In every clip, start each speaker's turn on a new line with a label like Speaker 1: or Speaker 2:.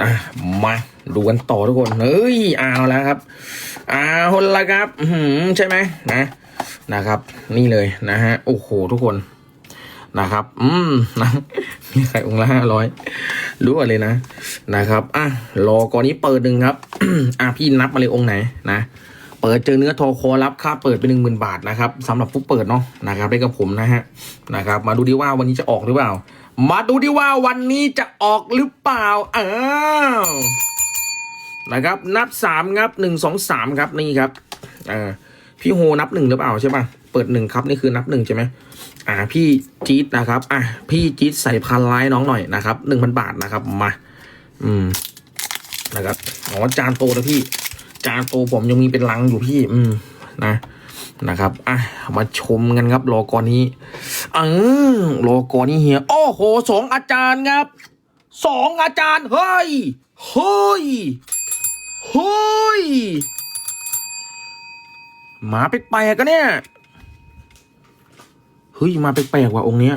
Speaker 1: อะมาดูกันต่อทุกคนเฮ้ยเอาแล้วครับเอาละครับหือใช่ไหมนะนะครับ นี่เลยนะฮะโอ้โหทุกคนนะครับ อืมนะมีใครองละห้าร้อยรู้อะไรนะนะครับอะรอก่อนนี้เปิดหนึ่งครับอะพี่นับมาเลยองไหนนะเปิดเจอเนื้อทอคอรับค่าเปิดไปหนึ่งหมื่นบาทนะครับสำหรับผู้เปิดเนาะนะครับได้กับผมนะฮะนะครับ มาดูดิว่าวันนี้จะออกหรือเปล่า มาดูดิว่าวันนี้จะออกหรือเปล่า อ้าวนะครับ นับสามครับหนึ่งสองสามครับนี่ครับอ่าพี่โฮนับหนึ่งหรือเปล่าใช่ป่ะเปิดหนึ่งครับนี่คือนับหนึ่งใช่ไหมอ่าพี่จี๊ดนะครับอะพี่จี๊ดใส่พันไลน์น้องหน่อยนะครับหนึ่งพันบาทนะครับมา อืมนะครับอ๋อจานโตนะพี่ จานโตผมยังมีเป็นลังอยู่พี่ อืมนะ นะครับอะมาชมกันครับรอกอนี้เออรอกอนี้เฮียโอ้โหสองอาจารย์ครับสองอาจารย์เฮ้ยเฮ้ยเฮ้ยหมาแปลกๆกันเนี่ยเฮ้ยมาแปลกๆว่ะองค์เนี้ย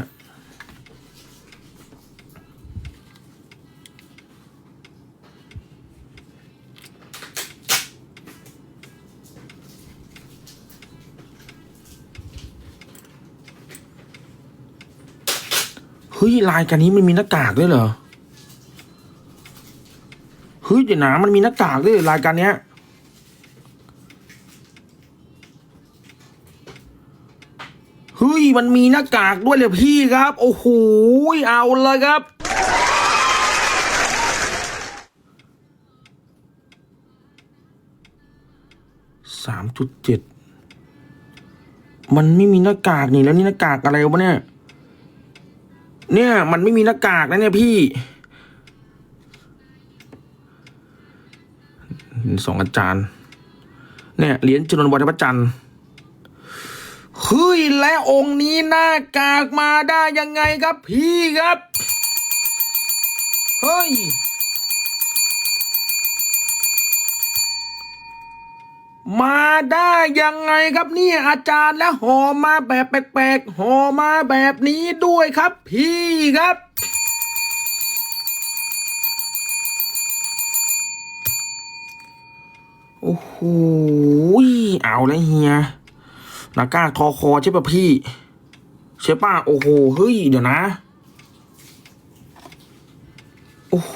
Speaker 1: เฮ้ยลายกันนี้มันมีหน้ากากด้วยเหรอเฮ้ยเดี๋ยวนะมันมีหน้ากากด้วยเหรอรายการเนี้ยเฮ้ยมันมีหน้ากากด้วยเลยพี่ครับ โอ้โหเอาเลยครับ สามจุดเจ็ด มันไม่มีหน้ากากนี่แล้วนี่หน้ากากอะไรวะเนี่ย เนี่ย มันไม่มีหน้ากากนะเนี่ยพี่สองอาจารย์ เนี่ยเหรียญจุลนวัฒนจันทร์เฮ้ยและองค์นี้หน้ากากมาได้ยังไงครับพี่ครับ เฮ้ย มาได้ยังไงครับเนี่ยอาจารย์แล้วห่อมาแบบแปลกๆห่อมาแบบนี้ด้วยครับ พี่ครับ โอ้โหเอาแล้วเฮียหน้ากากทอคอใช่ป่ะพี่ใช่ป่ะโอ้โหเฮ้ยเดี๋ยวนะโอ้โห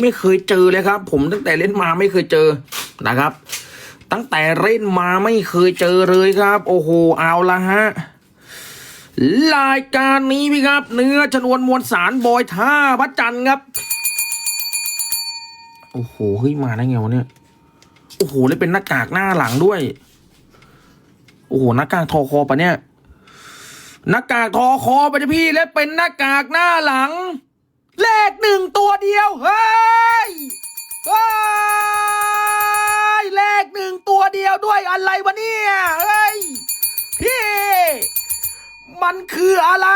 Speaker 1: ไม่เคยเจอเลยครับ ผมตั้งแต่เล่นมาไม่เคยเจอนะครับ ตั้งแต่เล่นมาไม่เคยเจอเลยครับ โอ้โหเอาละฮะรายการนี้พี่ครับ เนื้อชนวนมวลสารบอยท่าพระจันทร์ครับ โอ้โหเฮ้ยมาได้ไงวะเนี่ยโอ้โหแล้วเป็นหน้ากากหน้าหลังด้วย โอ้โหหน้ากากทอคอปะเนี่ยหน้ากากทอคอปะจ้ะพี่และเป็นหน้ากากหน้าหลัง เลขหนึ่งตัวเดียวเฮ้ยเฮ้ย เลขหนึ่งตัวเดียวด้วยอะไรวะเนี่ยเฮ้ยพี่มันคืออะไร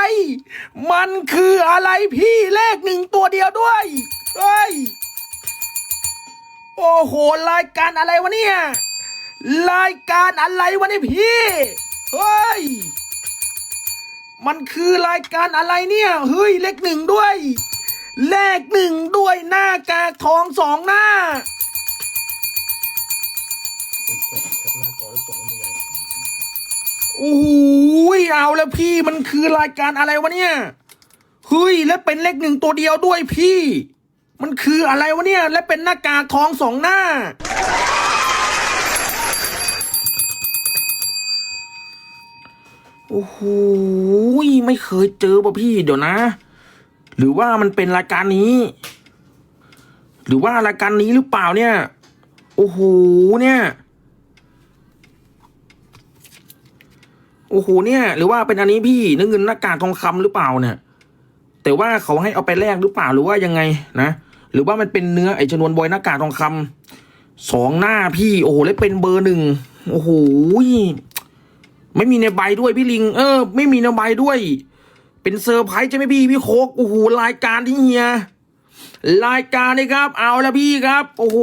Speaker 1: มันคืออะไรพี่เลขหนึ่งตัวเดียวด้วยเฮ้ยโอ้โหรายการอะไรวะเนี่ยรายการอะไรวะเนี่ยพี่เฮ้ยมันคือรายการอะไรเนี่ยเฮ้ยเลขหนึ่งด้วย เลขหนึ่งด้วยหน้ากากทองสองหน้า โอ้โหเอาแล้วพี่มันคือรายการอะไรวะเนี่ยเฮ้ยแล้วเป็นเลขหนึ่งตัวเดียวด้วยพี่ มันคืออะไรวะเนี่ย และเป็นหน้ากากทองสองหน้า โอ้โหไม่เคยเจอป่ะพี่เดี๋ยวนะ หรือว่ามันเป็นรายการนี้ หรือว่ารายการนี้หรือเปล่าเนี่ย โอ้โหเนี่ย โอ้โหเนี่ย หรือว่าเป็นอันนี้พี่นึกเงินหน้ากากทองคำหรือเปล่าเนี่ย แต่ว่าเขาให้เอาไปแลกหรือเปล่าหรือว่ายังไงนะ หรือว่ามันเป็นเนื้อไอชนวนบอยหน้ากากทองคำสองหน้าพี่ โอ้โหแล้วเป็นเบอร์หนึ่งโอ้โหไม่มีในใบด้วยพี่ลิง เออ ไม่มีในใบด้วย เป็นเซอร์ไพรส์ใช่ไหมพี่พี่โคกโอ้โหรายการที่เฮียรายการนี่ครับ เอาละพี่ครับ โอ้โห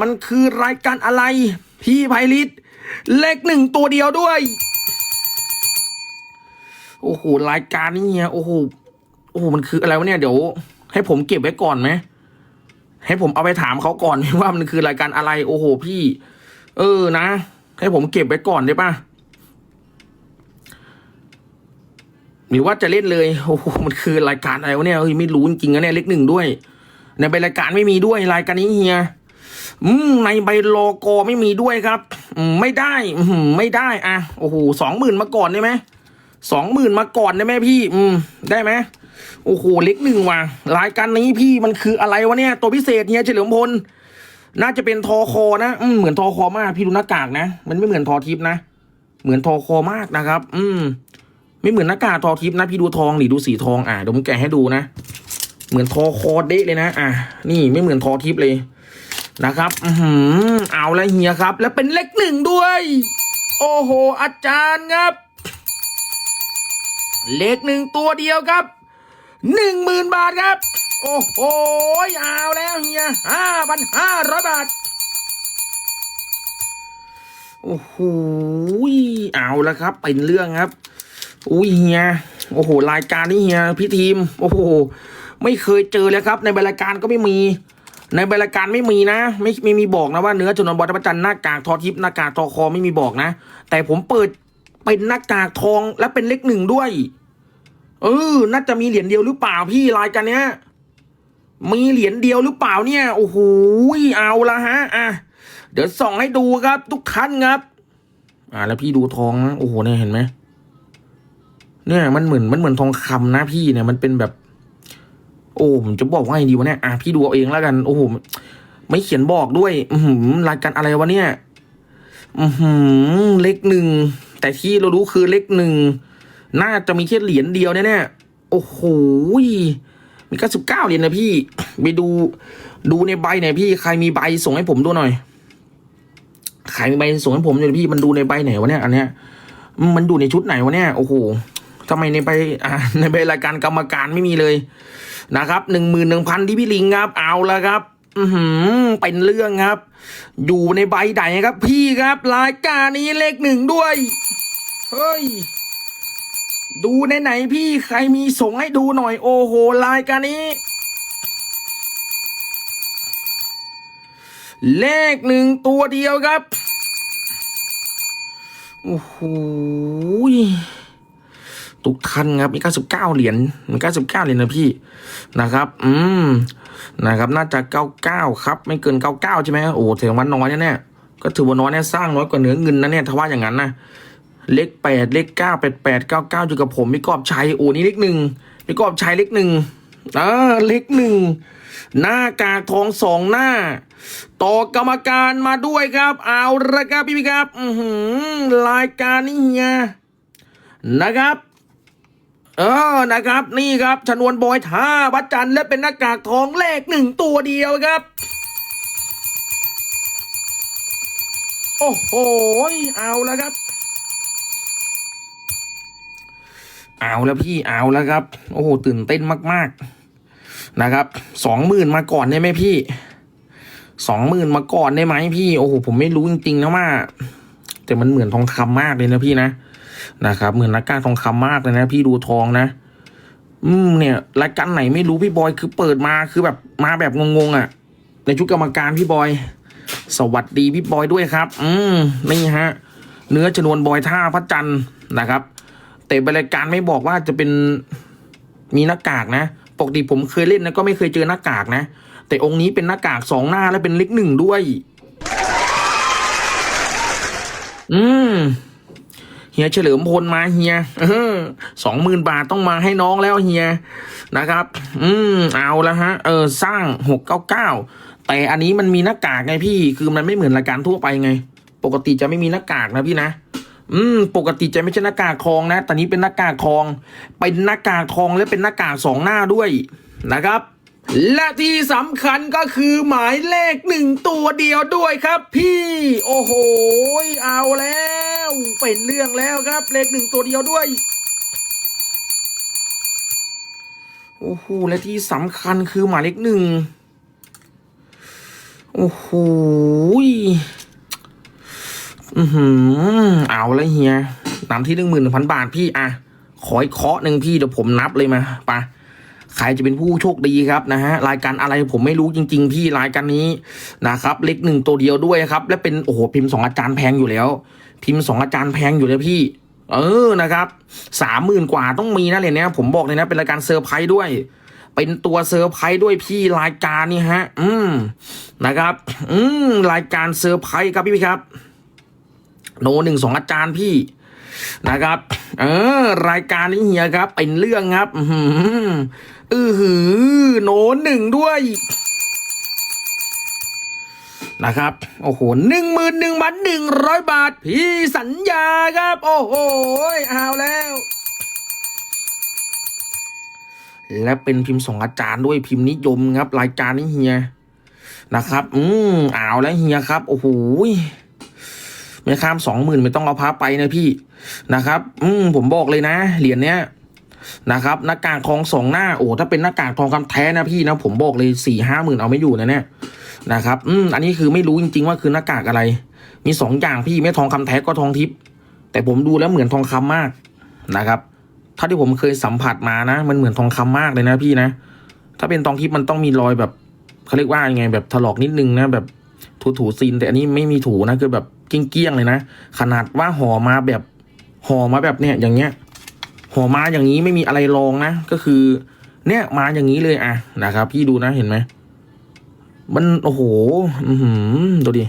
Speaker 1: มันคือรายการอะไร พี่ไพลิตเลขหนึ่งตัวเดียวด้วย โอ้โหรายการนี้เฮียโอ้โหโอ้โหมันคืออะไรวะเนี่ยเดี๋ยว ให้ผมเก็บไว้ก่อนไหมให้ผมเอาไปถามเขาก่อนว่ามันคือรายการอะไร โอ้โหพี่ เออนะ ให้ผมเก็บไว้ก่อนได้ปะหรือว่าจะเล่นเลยโอ้โหมันคือรายการอะไรวะเนี่ยเฮ้ยไม่รู้จริงๆนะเนี่ยเลขหนึ่งด้วย ในใบรายการไม่มีด้วยรายการนี้เฮียอืมในใบโลโกไม่มีด้วยครับอืไม่ได้อืไม่ได้อะโอ้โหสองหมื่นมาก่อนได้ไหม สองหมื่นมาก่อนได้ไหมพี่ อืม ได้ไหมโอ้โห เล็กหนึ่งว่ะ รายการนี้พี่มันคืออะไรวะเนี่ย ตัวพิเศษเนี่ยเฉลิมพล น่าจะเป็นทอคอนะ อืม เหมือนทอคอมาก พี่ดูหน้ากากนะ มันไม่เหมือนทอทิพนะ เหมือนทอคอมากนะครับ อืม ไม่เหมือนหน้ากากทอทิพนะ พี่ดูทองดิดูสีทอง อะเดี๋ยวผมแกะให้ดูนะ เหมือนทอคอเดะเลยนะ อะ นี่ไม่เหมือนทอทิพเลยนะครับ อือหือเอาละเฮียครับ แล้วเป็นเลขหนึ่งด้วย โอ้โห อาจารย์ครับ เลขหนึ่งตัวเดียวครับหนึ่งหมื่นบาทครับ โอ้โหเอาแล้วเฮียห้าพันห้าร้อยบาท โอ้โหเอาแล้วครับ เป็นเรื่องครับ อุ้ยเฮียโอ้โห รายการนี้เฮียพี่ทีม โอ้โห ไม่เคยเจอเลยครับ ในรายการก็ไม่มี ในบรายการไม่มีนะ ไม่ไม่มีบอกนะว่าเนื้อจำนวนบอลประจันหน้ากากทอทิพหน้ากากทอคอไม่มีบอกนะ แต่ผมเปิด เป็นหน้ากากทองและเป็นเลขหนึ่งด้วย เออ น่าจะมีเหรียญเดียวหรือเปล่าพี่รายการเนี้ย มีเหรียญเดียวหรือเปล่าเนี่ย โอ้โหเอาละฮะ อะ เดี๋ยวส่องให้ดูครับ ทุกคันครับ อ่า แล้วพี่ดูทองนะโอ้โหเนี่ยเห็นไหมเนี่ยมันเหมือนมันเหมือนทองคำนะพี่เนี่ยมันเป็นแบบ โอ้ผมจะบอกว่าไงดีวะเนี่ยอะพี่ดูเอาเองแล้วกัน โอ้โหไม่เขียนบอกด้วย อืรายการอะไรวะเนี่ย อืเลขหนึ่ง แต่ที่เรารู้คือเลขหนึ่งน่าจะมีแค่เหรียญเดียวแน่ๆโอ้โหมีเก้าสิบเก้าเหรียญนะพี่ ไปดูดูในใบหน่ยพี่ ใครมีใบส่งให้ผมดูหน่อย ใครมีใบส่งให้ผมหน่อยพี่มันดูในใบไหนวะเนี่ย อันเนี้ย มันดูในชุดไหนวะเนี่ย โอ้โหทำไมในใบอ่าในใบรายการกรรมการไม่มีเลยนะครับหนึ่งหมื่นหนึ่งพันที่พี่ลิงครับ เอาละครับ อือหือเป็นเรื่องครับ อยู่ในใบไหนครับ พี่ครับ รายการนี้เลขหนึ่งด้วย เฮ้ย ดูในไหนพี่ใครมีส่งให้ดูหน่อยโอ้โหรายการนี้ เลขหนึ่งตัวเดียวครับ โอ้โห ทุกท่านครับมี 99 เหรียญมี 99 เหรียญนะพี่นะครับ อืมนะครับ น่าจะ 99 ครับ ไม่เกิน 99 ใช่ไหมโอ้ถือว่าน้อยนะเนี่ยก็ถือว่าน้อยเนี่ยสร้างน้อยกว่าเนื้อเงินนะเนี่ยถ้าว่าอย่างนั้นนะเลขแปดเลขเก้าแปดแปดเก้าเก้าอยู่กับผมพี่กอบชัยโอ้นี่เลขหนึ่งพี่กอบชัยเลขหนึ่งเออเลขหนึ่งหน้ากากทองสองหน้า ต่อกรรมการมาด้วยครับ เอาละครับพี่พี่ครับ อือหือรายการนี้เฮียนะครับ ออนะครับนี่ครับชนวนบอยท่าวัดจันทร์และเป็นหน้ากากทองเลขหนึ่งตัวเดียวครับ โอ้โหเอาแล้วครับ เอาแล้วพี่เอาแล้วครับ โอ้โหตื่นเต้นมาก ๆ นะครับสองหมื่นมาก่อนได้ไหมพี่สองหมื่นมาก่อนได้ไหมพี่ โอ้โหผมไม่รู้จริงๆนะว่า แต่มันเหมือนทองคำมากเลยนะพี่นะ นะครับเหมือนนักการทองคำมากเลยนะ พี่ดูทองนะ อืมเนี่ยรายการไหนไม่รู้พี่บอยคือเปิดมาคือแบบมาแบบงงๆอะ่ะ ในชุดกรรมการพี่บอย สวัสดีพี่บอยด้วยครับ อืมนี่ฮะ เนื้อชนวนบอยท่าพระจันทร์นะครับแต่รายการไม่บอกว่าจะเป็นมีหน้ากากนะปกติผมเคยเล่นนะก็ไม่เคยเจอหน้ากากนะ แต่องค์นี้เป็นหน้ากากสองหน้าและเป็นเล็กหนึ่งด้วย อืม เฮียเฉลิมพลมาเฮียสองหมื่นบาทต้องมาให้น้องแล้วเฮียนะครับ อืมเอาแล้วฮะ เออสร้างหกเก้าเก้าแต่อันนี้มันมีหน้ากากไงพี่ คือมันไม่เหมือนรายการทั่วไปไง ปกติจะไม่มีหน้ากากนะพี่นะอืม ปกติจะไม่ใช่หน้ากากทองนะแต่นี้เป็นหน้ากากทอง เป็นหน้ากากทองและเป็นหน้ากากสองหน้าด้วยนะครับ และที่สำคัญก็คือหมายเลขหนึ่งตัวเดียวด้วยครับพี่ โอ้โห เอาแล้ว เป็นเรื่องแล้วครับ เลขหนึ่งตัวเดียวด้วย โอ้โห และที่สำคัญคือหมายเลขหนึ่ง โอ้โหอือหือ เอาล้วเฮียนำที่หนึ่งหมื่นพันบาทพี่อะขออีกเคาะหนึ่งพี่เดี๋ยวผมนับเลยมาปะใครจะเป็นผู้โชคดีครับนะฮะรายการอะไรผมไม่รู้จริง ๆ พี่รายการนี้นะครับ เล็กหนึ่งตัวเดียวด้วยครับ และเป็นโอ้โหพิมพ์สองอาจารย์แพงอยู่แล้ว พิมพ์สองอาจารย์แพงอยู่แล้วพี่ เออนะครับสามหมื่นกว่าต้องมีนะเหรียญเนี้ยผมบอกเลยนะเป็นรายการเซอร์ไพรส์ด้วย เป็นตัวเซอร์ไพรส์ด้วยพี่รายการนี่ฮะ อืมนะครับ อืมรายการเซอร์ไพรส์ครับพี่พี่ครับ โนหนึ่งสองอาจารย์พี่นะครับ เออ รายการนี้เฮียครับ เป็นเรื่องครับ อือหืออือหือโนหนึ่งด้วย นะครับ โอ้โหหนึ่งหมื่นหนึ่งพันหนึ่งร้อยบาท พี่สัญญาครับ โอ้โหเอาแล้ว และเป็นพิมพ์สองอาจารย์ด้วยพิมพ์นิยมครับ รายการนี้เฮียนะครับ อืมเอาแล้วเฮียครับ โอ้โหไม่ข้ามสองหมื่นไม่ต้องเอาพาไปนะพี่นะครับ อืมผมบอกเลยนะ เหรียญเนี้ย นะครับหน้ากากทองสองหน้าโอ้ถ้าเป็นหน้ากากทองคำแท้นะพี่นะผมบอกเลยสี่ห้าหมื่นเอาไม่อยู่นะเนี่ยนะครับอืมอันนี้คือไม่รู้จริง ๆ ว่าคือหน้ากากอะไร มีสองอย่างพี่ไม่ทองคำแท้ก็ทองทิพย์แต่ผมดูแล้วเหมือนทองคำมากนะครับเท่าที่ผมเคยสัมผัสมานะ มันเหมือนทองคำมากเลยนะพี่นะ ถ้าเป็นทองทิพย์มันต้องมีรอยแบบเขาเรียกว่ายังไงแบบถลอกนิดนึงนะแบบถูถูๆซีนแต่อันนี้ไม่มีถูนะคือแบบเกี้ยงๆเลยนะ ขนาดว่าห่อมาแบบห่อมาแบบเนี้ยอย่างเงี้ย ห่อมาอย่างนี้ไม่มีอะไรรองนะ ก็คือ เนี่ยมาอย่างนี้เลยอะนะครับ พี่ดูนะเห็นไหมมันโอ้โห อือหือดูดิ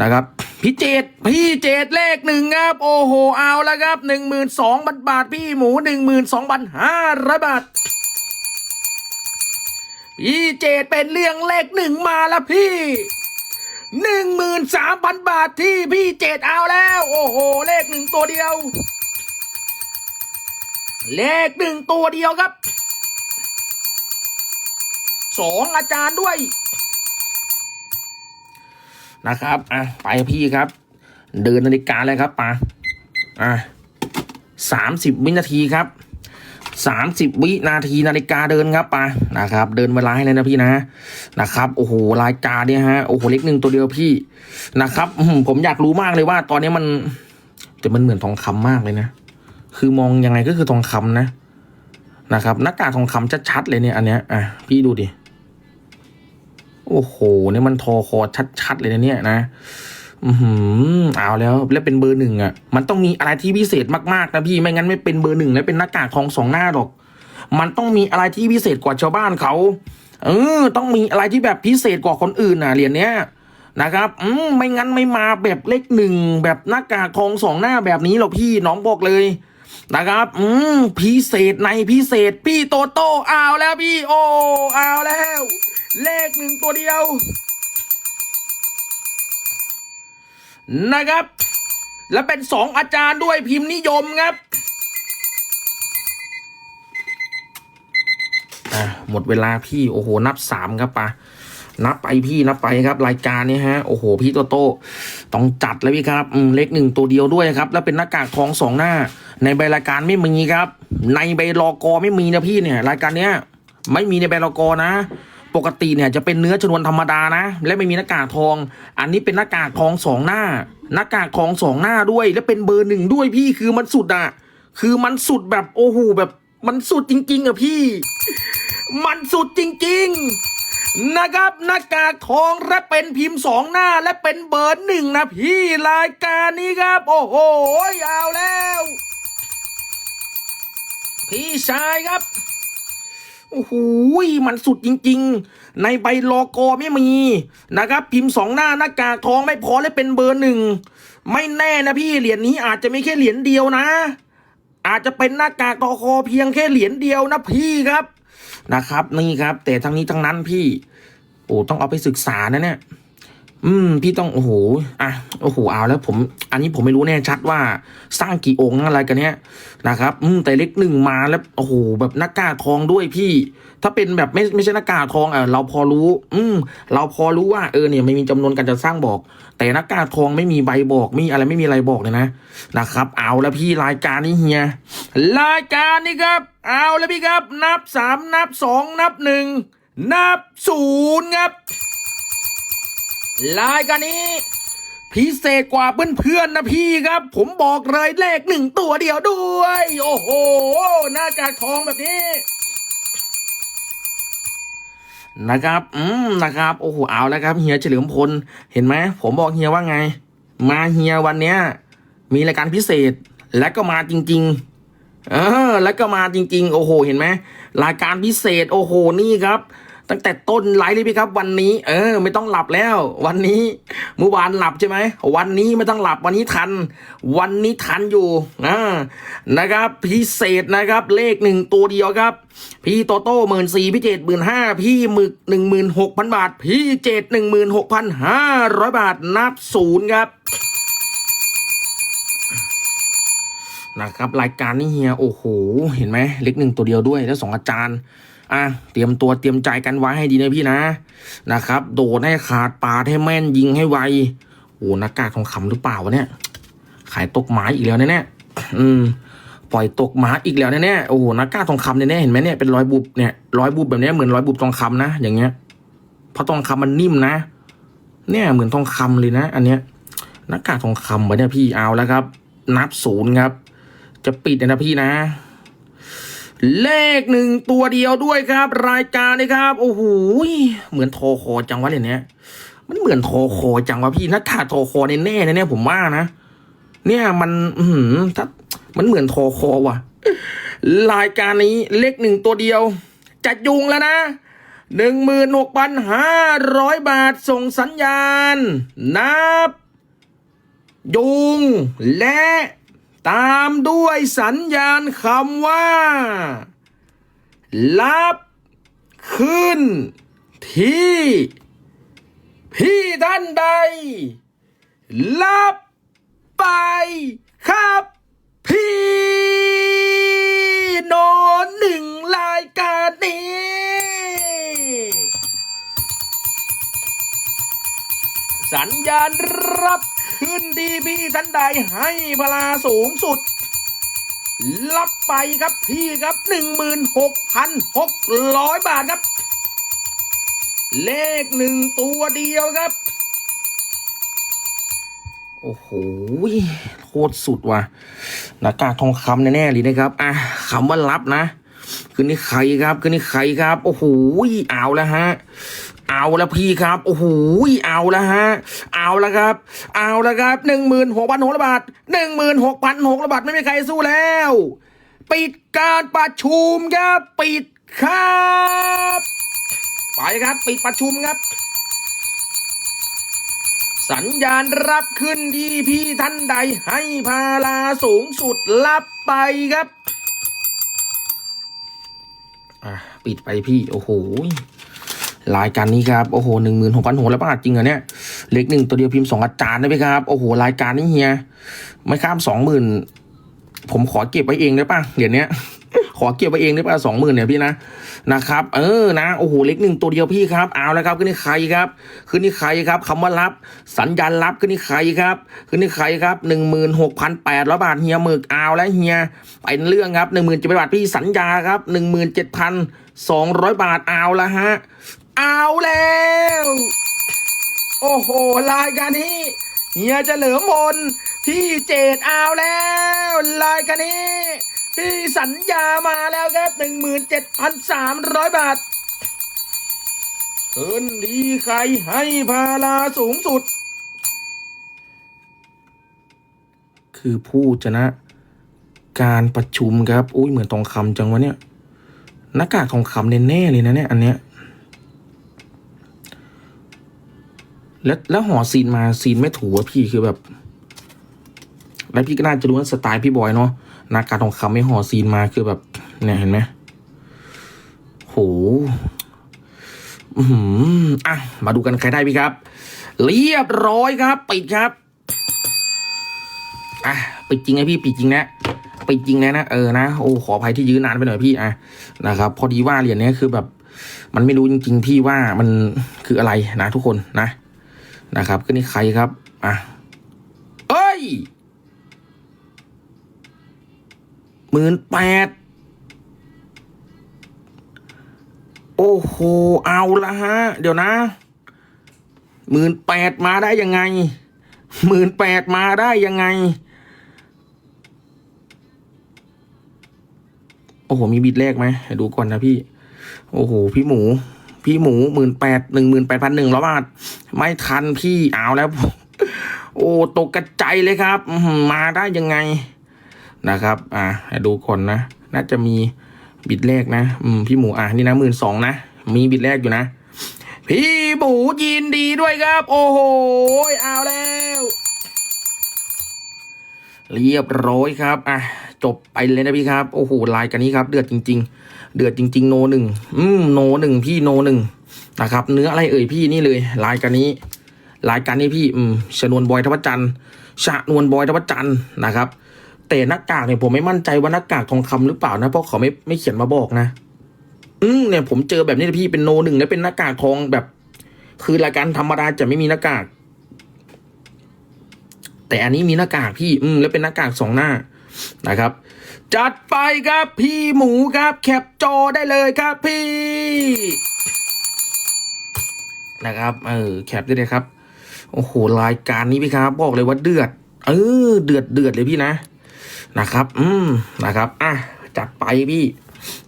Speaker 1: นะครับพี่เจดพี่เจดเลขหนึ่งครับ โอ้โหเอาแล้วครับหนึ่งหมื่นสองพันบาท พี่หมูหนึ่งหมื่นสองพันห้าร้อยบาทพี่เจดเป็นเรื่องเลขหนึ่งมาแล้วพี่หนึ่งหมื่นสามพันบาทที่พี่เจดเอาแล้ว โอ้โห เลขหนึ่งตัวเดียว เลขหนึ่งตัวเดียวครับสองอาจารย์ด้วยนะครับ อะ ไปพี่ครับ เดินนาฬิกาเลยครับปาอะสามสิบวินาทีครับสามสิบวินาทีนาฬิกาเดินครับปานะครับ เดินเวลาให้เลยนะพี่นะ นะครับ โอ้โห รายการเนี่ยฮะ โอ้โห เล็กหนึ่งตัวเดียวพี่ นะครับผมอยากรู้มากเลยว่า ตอนนี้มัน แต่มันเหมือนทองคำมากเลยนะ คือมองยังไงก็คือทองคำนะนะครับหน้ากากทองคำชัดๆเลยเนี่ยอันเนี้ยอะพี่ดูดิโอ้โหเนี่ยมันทอคอชัดๆเลยนะเนี่ยนะอือหือเอาแล้วแล้วเป็นเบอร์หนึ่งอะ มันต้องมีอะไรที่พิเศษมากๆนะพี่ไม่งั้นไม่เป็นเบอร์หนึ่งแล้วเป็นหน้ากากทองสองหน้าหรอก มันต้องมีอะไรที่พิเศษกว่าชาวบ้านเขาเออต้องมีอะไรที่แบบพิเศษกว่าคนอื่นน่ะเหรียญเนี้ยนะครับ อืมไม่งั้นไม่มาแบบเลขหนึ่งแบบหน้ากากทองสองหน้าแบบนี้หรอกพี่น้องบอกเลย นะครับ อืมพิเศษในพิเศษ พี่โตโต้เอาแล้วพี่โอ้เอาแล้ว เลขหนึ่งตัวเดียว นะครับ และเป็นสองอาจารย์ด้วยพิมพ์นิยมครับอะหมดเวลาพี่โอ้โห นับสามครับปะนับไปพี่นับไปครับ รายการนี้ฮะโอ้โห พี่โตโต้ต้องจัดแล้วพี่ครับอืมเลขหนึ่งตัวเดียวด้วยครับ แล้วเป็นหน้ากากทองสองหน้า ในใบรายการไม่มีครับ ในใบรอกอไม่มีนะพี่เนี่ย รายการเนี้ยไม่มีในใบรอกอนะ ปกติเนี่ยจะเป็นเนื้อชนวนธรรมดานะ และไม่มีหน้ากากทอง อันนี้เป็นหน้ากากทองสองหน้า หน้ากากทองสองหน้าด้วย และเป็นเบอร์หนึ่งด้วยพี่คือมันสุดอะคือมันสุดแบบโอ้โหแบบมันสุดจริง ๆอะพี่ มันสุดจริง ๆนะครับหน้ากากทองและเป็นพิมพ์สองหน้าและเป็นเบอร์หนึ่งนะพี่รายการนี้ครับ โอ้โหเอาแล้ว พี่ชายครับ โอ้โหมันสุดจริง ๆ ในใบโลโกไม่มีนะครับ พิมพ์สองหน้าหน้ากากทองไม่พอและเป็นเบอร์หนึ่ง ไม่แน่นะพี่เหรียญนี้อาจจะไม่แค่เหรียญเดียวนะ อาจจะเป็นหน้ากากทอคอเพียงแค่เหรียญเดียวนะพี่ครับนะครับ นี่ครับ แต่ทั้งนี้ทั้งนั้นพี่ โอ้ต้องเอาไปศึกษานะเนี่ย อืม พี่ต้องโอ้โหอะโอ้โหเอาแล้วผม อันนี้ผมไม่รู้แน่ชัดว่าสร้างกี่องค์อะไรกันเนี้ยนะครับ อืมแต่เล็กหนึ่งมาแล้วโอ้โหแบบหน้ากากทองด้วยพี่ ถ้าเป็นแบบไม่ไม่ใช่หน้ากากทองเออเราพอรู้ อืม เราพอรู้ว่าเออเนี่ยไม่มีจำนวนการจะสร้างบอก แต่หน้ากากทองไม่มีใบบอกมีอะไรไม่มีอะไรบอกเลยนะนะครับ เอาแล้วพี่รายการนี้เฮียรายการนี้ครับ เอาแล้วพี่ครับ นับสามนับสองนับหนึ่งนับศูนย์ครับ รายการนี้ พิเศษกว่าเพื่อนๆนะพี่ครับ ผมบอกเลยเลขหนึ่งตัวเดียวด้วย โอ้โหหน้ากากทองแบบนี้นะครับ อืม นะครับ โอ้โห เอาแล้วครับ เฮียเฉลิมพล เห็นไหม ผมบอกเฮียว่าไง มาเฮียวันเนี้ย มีรายการพิเศษ และก็มาจริง ๆ เออ แล้วก็มาจริง ๆ โอ้โห เห็นไหม รายการพิเศษ โอ้โห นี่ครับ ตั้งแต่ต้นไลฟ์เลยพี่ครับ วันนี้ เออ ไม่ต้องหลับแล้ว วันนี้เมื่อวานหลับใช่ไหมวันนี้ไม่ต้องหลับวันนี้ทัน วันนี้ทันอยู่นะนะครับ พิเศษนะครับ เลขหนึ่งตัวเดียวครับ พี่โตโต้หมื่นสี่พี่เจ็ดหมื่นห้าพี่หมึกหนึ่งหมื่นหกพันบาท พี่เจ็ดหนึ่งหมื่นหกพันห้าร้อยบาทนับศูนย์ครับนะครับรายการนี้เฮียโอ้โห เห็นไหมเล็กหนึ่งตัวเดียวด้วยแล้วสองอาจารย์ อะเตรียมตัวเตรียมใจกันไว้ให้ดีนะพี่นะนะครับ โดดให้ขาดปาดให้แม่นยิงให้ไวโอ้หน้ากากทองคำหรือเปล่าวะเนี่ย ขายตกหมาอีกแล้วแน่ๆอืมปล่อยตกหมาอีกแล้วแน่ๆโอ้โหหน้ากากทองคำแน่ๆเห็นไหมเนี่ยเป็นรอยบุบเนี่ยรอยบุบแบบนี้เหมือนรอยบุบทองคำนะอย่างเงี้ยเพราะทองคำมันนิ่มนะ เนี่ยเหมือนทองคำเลยนะ อันเนี้ยหน้ากากทองคำวะเนี่ยพี่เอาแล้วครับ นับศูนย์ครับ จะปิดนะพี่นะ เลขหนึ่งตัวเดียวด้วยครับ รายการนี้ครับ โอ้โหเหมือนโทรคอจังวะเนี่ยมันเหมือนโทรคอจังวะพี่ถ้าขาดโทรคอแน่แน่ๆเนี่ยผมว่านะ เนี่ยมัน อืมถ้ามันเหมือนโทรคอว่ะ รายการนี้เลขหนึ่งตัวเดียวจะยุงแล้วนะหนึ่งหมื่นหกพันห้าร้อยบาทส่งสัญญาณ นับ ยุงและ ตามด้วยสัญญาณคำว่า รับ ขึ้น ที่ พี่ท่านใด รับไปครับพี่นอนหนึ่งรายการนี้สัญญาณรับ ขึ้นดีพี่ท่านใดให้พลาสูงสุด รับไปครับพี่ครับหนึ่งหมื่นหกพันหกร้อยบาทครับ เลขหนึ่งตัวเดียวครับ โอ้โหโคตรสุดว่ะหน้ากากทองคำแน่ๆเลยนะครับ อะคำว่ารับนะคือนี่ใครครับคือนี่ใครครับ โอ้โหเอาแล้วฮะ เอาล้วพี่ครับ โอ้โหเอาล้วฮะ เอาล้วครับ เอาล้วครับหนึ่งหมื่นหกพันหกร้อยบาทหนึ่งหมื่นหกพันหกร้อยบาทไม่มีใครสู้แล้ว ปิดการประชุมครับปิดครับไปครับปิดประชุมครับ สัญญาณรับขึ้นที่พี่ท่านใดให้พาลาสูงสุดรับไปครับ อะปิดไปพี่ โอ้โห รายการนี้ครับโอ้โหหนึ่งหมื่นหกพันหกร้อยบาทจริงเหรอเนี่ยเล็กหนึ่งตัวเดียวพิมพ์สองอาจารย์ได้ไหมครับโอ้โหรายการนี้เฮียไม่ข้ามสองหมื่นผมขอเก็บไว้เองได้ป่ะเหรียญเนี้ยขอเก็บไว้เองได้ป่ะสองหมื่นเนี่ยพี่นะนะครับ เออนะโอ้โหเล็กหนึ่งตัวเดียวพี่ครับเอาแล้วครับขึ้นนี่ใครครับขึ้นนี่ใครครับคำว่ารับ สัญญาณรับขึ้นนี่ใครครับขึ้นนี่ใครครับหนึ่งหมื่นหกพันแปดร้อยบาทเฮียหมึกเอาแล้วเฮียเป็นเรื่องครับหนึ่งหมื่นเจ็ดพันบาทพี่สัญญาครับหนึ่งหมื่นเจ็ดพันสองร้อยบาทเอาแล้วฮะ เอาแล้ว โอ้โหรายการนี้เฮียจะเหลือมนพี่เจดเอาแล้ว รายการนี้ พี่สัญญามาแล้วครับหนึ่งหมื่นเจ็ดพันสามร้อยบาทคืนดีใครให้พาลาสูงสุด คือผู้ชนะการประชุมครับ อุ้ยเหมือนทองคำจังวะเนี่ยหน้ากากทองคำแน่ๆเลยนะเนี่ยอันเนี้ย แล้วแล้วห่อซีนมาซีนไม่ถูอะพี่คือแบบ แล้วพี่ก็น่าจะรู้ว่าสไตล์พี่บอยเนาะหนาการทองคำไม่ห่อซีนมาคือแบบเนี่ยเห็นไหมโหอือหืออะ มาดูกันใครได้พี่ครับ เรียบร้อยครับ ปิดครับ อะปิดจริงไงพี่ปิดจริงนะปิดจริงนะนะเออนะโอ้ขออภัยที่ยื้อนานไปหน่อยพี่อะนะครับ พอดีว่าเหรียญเนี้ยคือแบบ มันไม่รู้จริง ๆ พี่ว่ามันคืออะไรนะทุกคนนะ นะครับก็นี่ใครครับอะเอ้ยหมื่นแปดโอ้โห เอาละฮะ เดี๋ยวนะหมื่นแปดมาได้ยังไงหมื่นแปดมาได้ยังไง โอ้โห มีบิดแรกไหมให้ดูก่อนนะพี่ โอ้โห พี่หมู พี่หมูหมื่นแปดหนึ่งหมื่นแปดพันหนึ่งร้อยบาท ไม่ทันพี่เอาแล้ว โอ้ตกกระจายเลยครับมาได้ยังไงนะครับ อ่าดูก่อนนะ น่าจะมีบิดแรกนะ อืม พี่หมู อะ นี่นะหมื่นสองนะ มีบิดแรกอยู่นะ พี่หมูยินดีด้วยครับ โอ้โห เอาแล้ว เรียบร้อยครับ อะ จบไปเลยนะพี่ครับ โอ้โหลายกันนี้ครับ เดือดจริง ๆ เดือดจริง ๆ โนหนึ่งอืมโนหนึ่งพี่โนหนึ่งนะครับ เนื้ออะไรเอ่ยพี่นี่เลยลายกันนี้รายการนี้พี่อืมชนวนบอยทวัจันทร์ชะนวนบอยทวัจันทร์นะครับ แต่หน้ากากเนี่ยผมไม่มั่นใจว่าหน้ากากทองคำหรือเปล่านะเพราะเขาไม่ไม่เขียนมาบอกนะอืมเนี่ยผมเจอแบบนี้นะพี่เป็นโนหนึ่งแล้วเป็นหน้ากากทองแบบ คือรายการธรรมดาจะไม่มีหน้ากาก แต่อันนี้มีหน้ากากพี่ อืมแล้วเป็นหน้ากากสองหน้า นะครับ จัดไปครับพี่หมูครับแคปจอได้เลยครับพี่นะครับเออแคปได้เลยครับโอ้โหรายการนี้พี่ครับ บอกเลยว่าเดือด เออ เดือดเดือดเลยพี่นะนะครับ อืมนะครับอะจัดไปพี่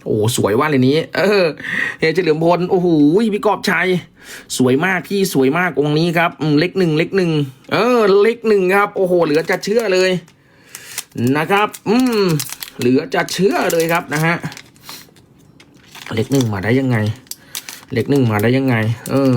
Speaker 1: โอ้สวยว่าเลยนี้ เออเฮยเฉลิมพลโอ้โหพี่กอบชัยสวยมากพี่สวยมากองนี้ครับอืมเล็กหนึ่งเล็กหนึ่งเออ เล็กหนึ่งครับ โอ้โหเหลือจะเชื่อเลย นะครับ อืม เหลือจะเชื่อเลยครับนะฮะเล็กหนึ่งมาได้ยังไง เล็กหนึ่งมาได้ยังไง เออ